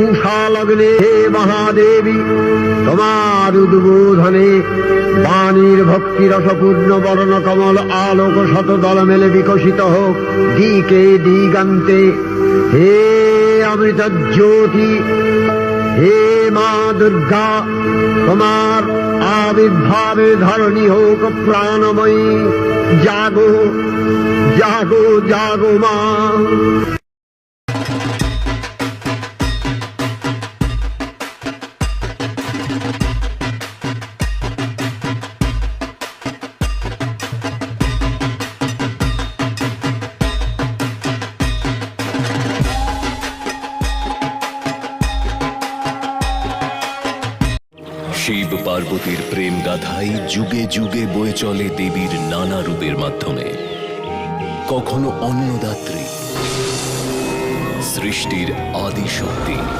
উষা লগ্নে হে মহাদেবী তোমার উদ্বোধনে বাণীর ভক্তি রসপূর্ণ বর্ণ কমল আলোক শত দল মেলে বিকশিত হোক দিকে দিগান্তে হে অমৃত জ্যোতি হে মা দুর্গা তোমার আবির্ভাবে ধরণী হোক প্রাণময়ী জাগো জাগো জাগো মা শিব পার্বতীর প্রেম গাথাই যুগে যুগে বয়ে চলে দেবীর নানা রূপের মাধ্যমে। কখনো অন্নদাত্রী, সৃষ্টির আদি শক্তি